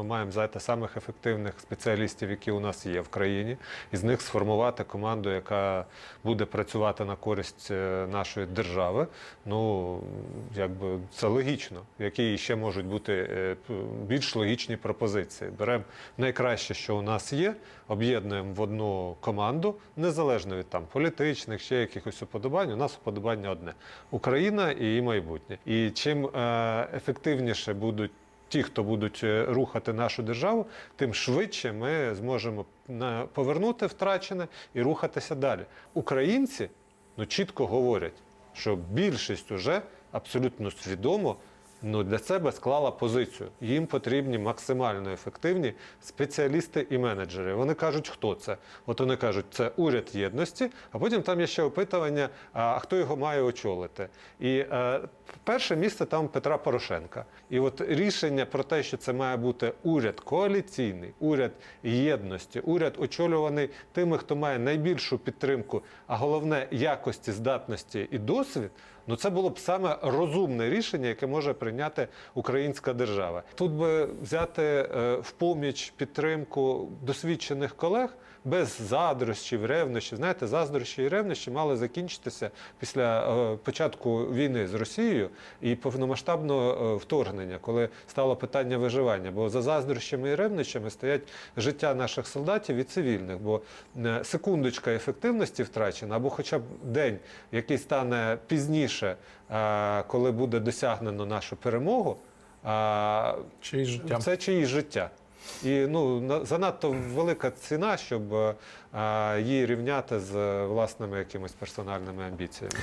Ми маємо взяти самих ефективних спеціалістів, які у нас є в країні, і з них сформувати команду, яка буде працювати на користь е, нашої держави. Ну якби це логічно. Які ще можуть бути е, більш логічні пропозиції. Беремо найкраще, що у нас є, об'єднуємо в одну команду, незалежно від там політичних, ще якихось уподобань. У нас уподобання одне: Україна і її майбутнє. І чим е, ефективніше будуть ті, хто будуть е, рухати нашу державу, тим швидше ми зможемо повернути втрачене і рухатися далі. Українці ну, чітко говорять, що більшість уже абсолютно свідомо ну, для себе склала позицію. Їм потрібні максимально ефективні спеціалісти і менеджери. Вони кажуть, хто це. От вони кажуть, це уряд єдності, а потім там є ще опитування, а хто його має очолити. І е, перше місце там Петра Порошенка. І от рішення про те, що це має бути уряд коаліційний, уряд єдності, уряд очолюваний тими, хто має найбільшу підтримку, а головне якості, здатності і досвід. Ну це було б саме розумне рішення, яке може прийняти українська держава. Тут би взяти е, в поміч підтримку досвідчених колег без заздрощів, ревнощів. Знаєте, заздрощі і ревнощі мали закінчитися після е, початку війни з Росією і повномасштабного е, вторгнення, коли стало питання виживання. Бо за заздрощами і ревнощами стоять життя наших солдатів і цивільних. Бо секундочка ефективності втрачена, або хоча б день, який стане пізніше, е, коли буде досягнено нашу перемогу. е, Чиїсь життя. це чиїсь життя. І ну, занадто велика ціна, щоб е, її рівняти з власними якимись персональними амбіціями.